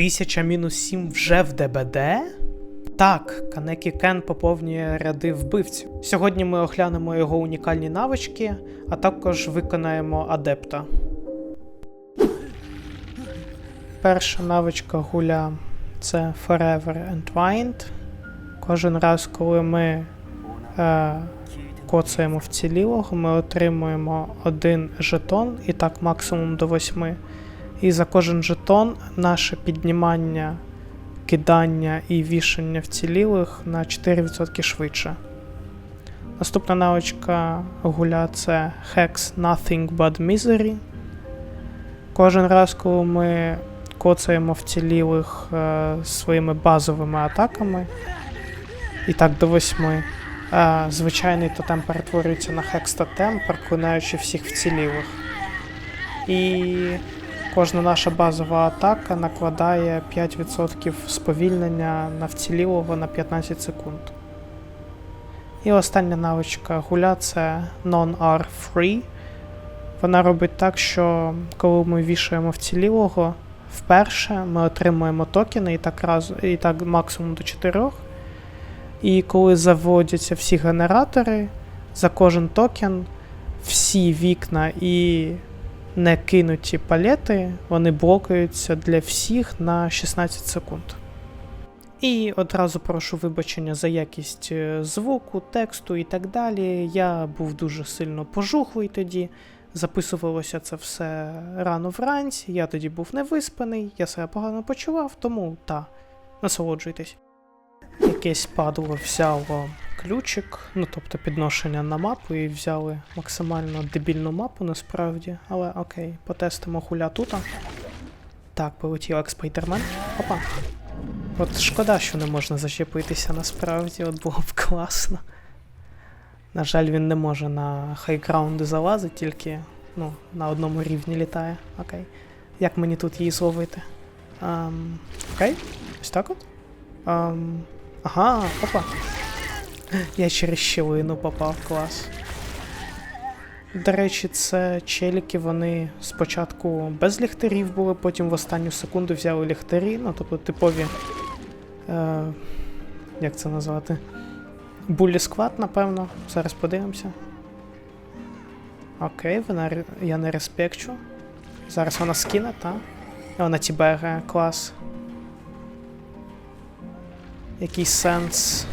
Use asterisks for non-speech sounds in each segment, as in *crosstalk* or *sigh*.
1000 мінус 7 вже в ДБД? Так, Канекі Кен поповнює ряди вбивців. Сьогодні ми оглянемо його унікальні навички, а також виконаємо адепта. Перша навичка гуля це Forever Entwined. Кожен раз, коли ми е, коцаємо вцілілого, ми отримуємо один жетон, і так максимум до восьми. І за кожен жетон наше піднімання, кидання і вішання вцілілих на 4% швидше. Наступна навичка гуля це Hex Nothing But Misery. Кожен раз, коли ми коцаємо вцілілих е, своїми базовими атаками, і так до восьми, е, звичайний тотем перетворюється на хекс-тотем, проклинаючи всіх вцілілих. І кожна наша базова атака накладає 5% сповільнення на вцілілого на 15 секунд. І остання навичка гуля це Non-R Free. Вона робить так, що коли ми вішаємо вцілілого, вперше ми отримуємо токени і так, раз, і так максимум до 4. І коли заводяться всі генератори, за кожен токен всі вікна і не кинуті палети, вони блокаються для всіх на 16 секунд. І одразу прошу вибачення за якість е, звуку, тексту і так далі. Я був дуже сильно пожухлий тоді. Записувалося це все рано вранці, я тоді був невиспаний, я себе погано почував, тому та, насолоджуйтесь. Якесь падло взяло ключик, ну тобто підношення на мапу, і взяли максимально дебільну мапу насправді. Але окей, потестимо хуля тута. Так, полетів як спайдермен. Опа. От шкода, що не можна зачепитися насправді, от було б класно. На жаль, він не може на хайграунди залазити, тільки ну, на одному рівні літає. Окей. Як мені тут її зловити? Ам, окей, ось так от. Ам, ага, опа. Я через щілину попав, клас. До речі, це челіки, вони спочатку без ліхтарів були, потім в останню секунду взяли ліхтарі, ну тобто типові. Е, як це назвати? Буллі сквад, напевно. Зараз подивимося. Окей, вона, я не респекчу. Зараз вона скине, та? Вона тібере, клас. Якийсь сенс.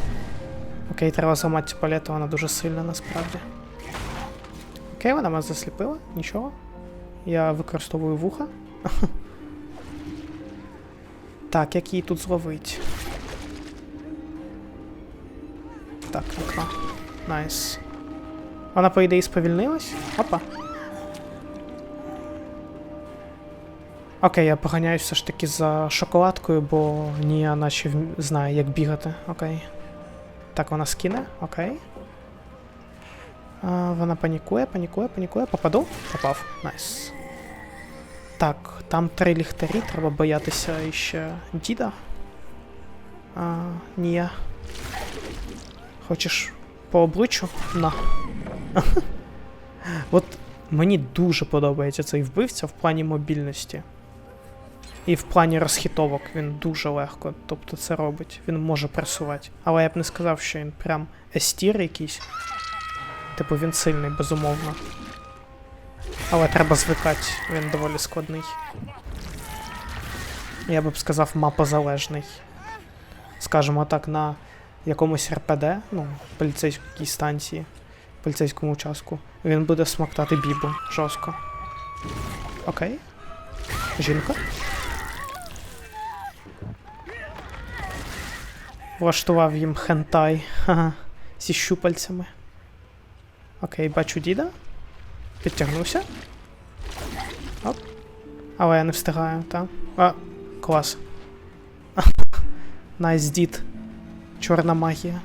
Окей, треба зламати цю палету, вона дуже сильна насправді. Окей, вона мене засліпила, нічого. Я використовую вуха. *laughs* Так, як її тут зловить? Так, окно. Найс. Вона, по ідеї, сповільнилась. Опа. Окей, я поганяюсь все ж таки за шоколадкою, бо Нія наче вм- знає, як бігати. Окей. Так, вона скине, окей. А, вона панікує, панікує, панікує. Попаду? Попав. Найс. Так, там три ліхтарі, треба боятися іще діда. А, Нія. Хочеш по обличчю? На. *laughs* От мені дуже подобається цей вбивця в плані мобільності. І в плані розхитовок він дуже легко, тобто це робить. Він може пресувати. Але я б не сказав, що він прям естір якийсь. Типу він сильний, безумовно. Але треба звикати, він доволі складний. Я би б сказав, мапозалежний. Скажімо так, на якомусь РПД, ну, поліцейській станції, поліцейському участку, він буде смоктати бібу жорстко. Окей. Жінка. Влаштував їм хентай. Ха-ха. Зі щупальцями. Окей, бачу діда. Підтягнувся. Оп. Але я не встигаю, так? А, клас. *laughs* Найс дід. Чорна магія.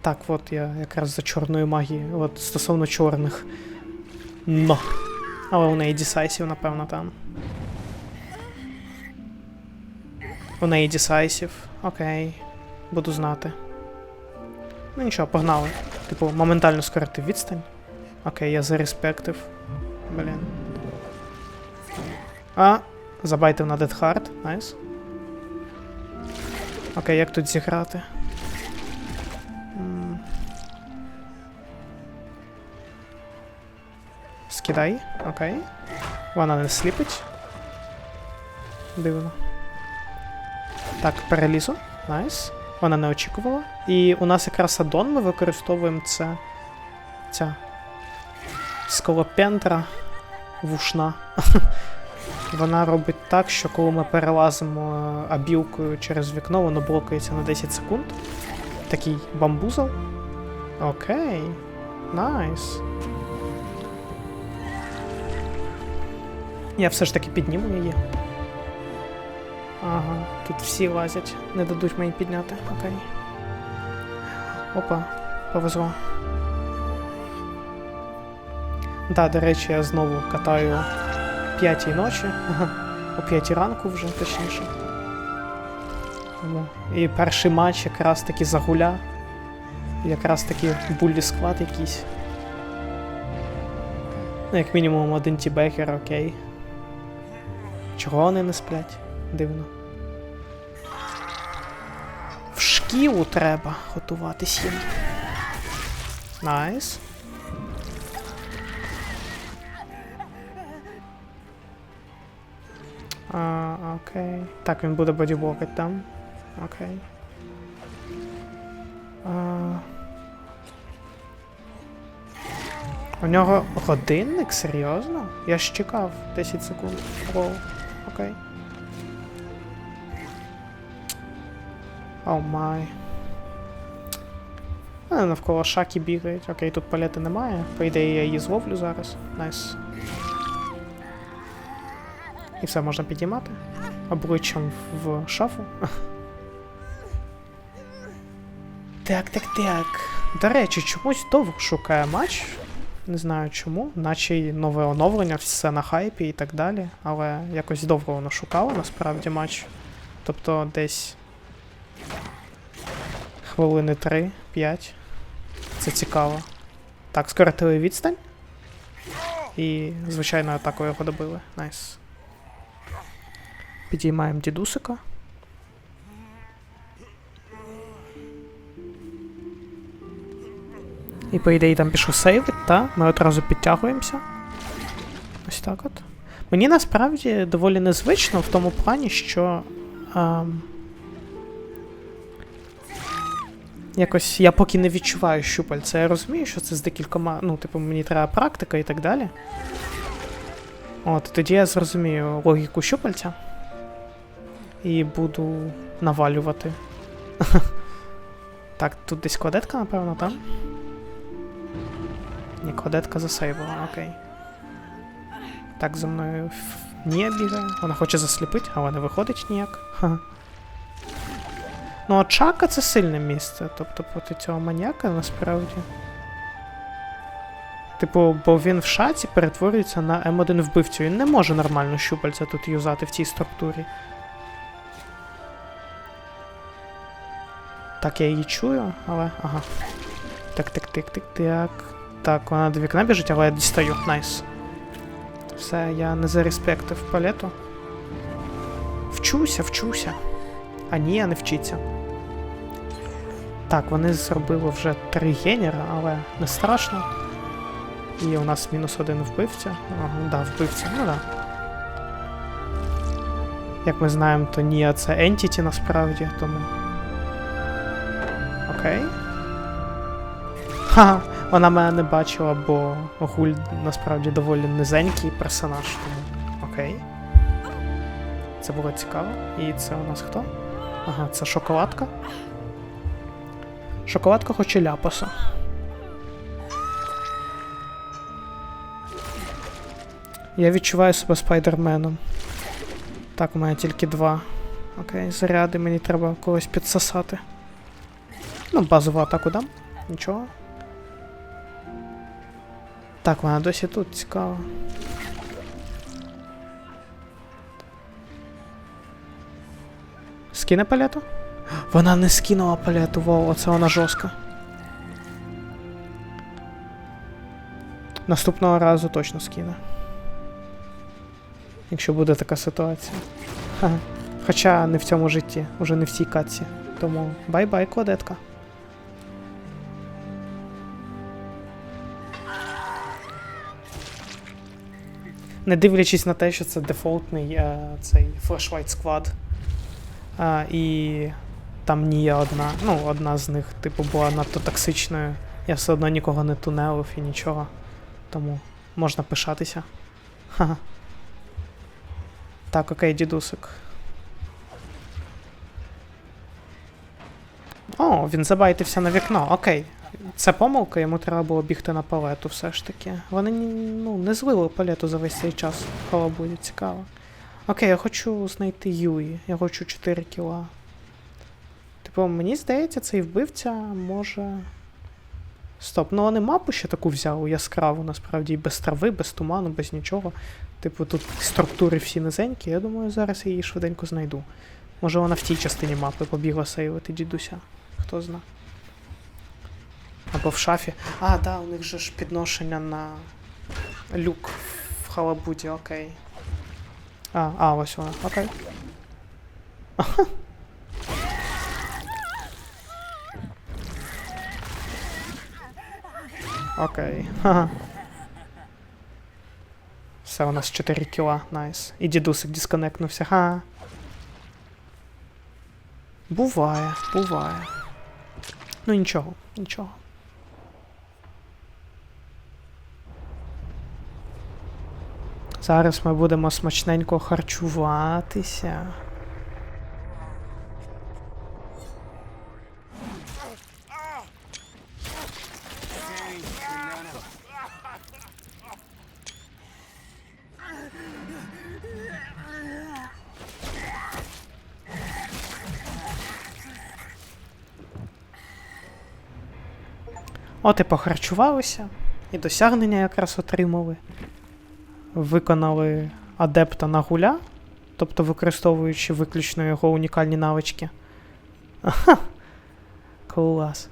Так, от я якраз за чорною магією. От стосовно чорних. Но. Але у неї Decisive, напевно, там. У неї Decisive. Окей. Буду знати. Ну нічого, погнали. Типу, моментально скоротив відстань. Окей, я зареспектив. Блін. А, Забайтив на Hard. Найс. Окей, як тут зіграти? Скидай, окей. Вона не сліпить. Дивно. Так, перелізу. Найс. Вона не очікувала. І у нас якраз аддон ми використовуємо це. Ця. Сколопендра вушна. *laughs* Вона робить так, що коли ми перелазимо е, абілкою через вікно, воно блокується на 10 секунд. Такий бамбузел. Окей. Найс. Я все ж таки підніму її. Ага, тут всі лазять, не дадуть мені підняти. Окей. Опа, повезло. Да, до речі, я знову катаю о п'ятій ночі. Ага. О п'ятій ранку вже, точніше. І перший матч якраз таки загуля. Якраз таки буллі склад якийсь. Ну, як мінімум один тібекер, окей. Чого вони не сплять? Дивно. В шкілу треба готуватись їм. Найс. А, окей. Так, він буде бодіблокати там. Окей. А... У нього годинник? Серйозно? Я ж чекав 10 секунд. Воу. Окей. О май. А, навколо шаки бігають. Окей, тут палети немає. По ідеї я її зловлю зараз. Найс. І все можна підіймати. Обличчям в шафу. *laughs* Так, так, так. До речі, чомусь довго шукає матч. Не знаю чому, наче й нове оновлення, все на хайпі і так далі. Але якось довго воно шукало насправді матч. Тобто десь хвилини 3-5. Це цікаво. Так, скоротили відстань. І, звичайно, атакою його добили. Найс. Підіймаємо дідусика. І по ідеї там пішов сейвить, та ми одразу підтягуємося. Ось так от. Мені насправді доволі незвично в тому плані, що. Ем, якось я поки не відчуваю щупальця. Я розумію, що це з декількома. Ну, типу, мені треба практика і так далі. От, тоді я зрозумію логіку щупальця. І буду навалювати. *laughs* так, тут десь кладетка, напевно, там. Ні, кладетка засейвила, окей. Так, за мною Нія бігає. Вона хоче засліпити, але не виходить ніяк. Ха. Ну, а Чака це сильне місце, тобто проти цього маніяка насправді. Типу, бо він в шаці перетворюється на М1 вбивцю. Він не може нормально щупальця тут юзати в цій структурі. Так, я її чую, але. Ага. Так, так, так, так, так. Так, вона до вікна біжить, але я дістаю. Найс. Все, я не зареспектив палету. Вчуся, вчуся. А ні, я не вчиться. Так, вони зробили вже три генера, але не страшно. І у нас мінус один вбивця. Ага, да, вбивця, ну да. Як ми знаємо, то Нія це Entity насправді, тому. Окей. Ха, вона мене не бачила, бо Гуль насправді доволі низенький персонаж, тому. Окей. Це було цікаво. І це у нас хто? Ага, це шоколадка. Шоколадка хоче ляпаса. Я відчуваю себе спайдерменом. Так, у мене тільки два. Окей, заряди, мені треба когось підсосати. Ну, базову атаку дам. Нічого. Так, вона досі тут цікаво. Скине палету? Вона не скинула палету, вау, оце вона жорстка. Наступного разу точно скине. якщо буде така ситуація. Ха. Хоча не в цьому житті, уже не в цій катці. Тому бай-бай, кладетка. Не дивлячись на те, що це дефолтний е, цей Flashlight Squad. А, і там Нія одна, ну, одна з них, типу, була надто токсичною. Я все одно нікого не тунелив і нічого. Тому можна пишатися. Ха. Так, окей, дідусик. О, він забайтився на вікно, окей. Це помилка, йому треба було бігти на палету все ж таки. Вони ну, не злили палету за весь цей час. Хала буде цікаво. Окей, я хочу знайти Юї. Я хочу 4 кіла. Типу, мені здається, цей вбивця може. Стоп, ну вони мапу ще таку взяли яскраву, насправді, і без трави, без туману, без нічого. Типу, тут структури всі низенькі, я думаю, зараз я її швиденько знайду. Може вона в тій частині мапи побігла сейвити дідуся. Хто зна. Або в шафі. А, да, у них же ж підношення на люк в халабуді, окей. А, а, ось вона, окей. Окей. Ха. Все, у нас 4 кіла, найс. І дідусик дисконектнувся, ха. Буває, буває. Ну нічого, нічого. Зараз ми будемо смачненько харчуватися. От і похарчувалися, і досягнення якраз отримали. Виконали адепта на гуля, тобто використовуючи виключно його унікальні навички. *laughs* Ага. Клас.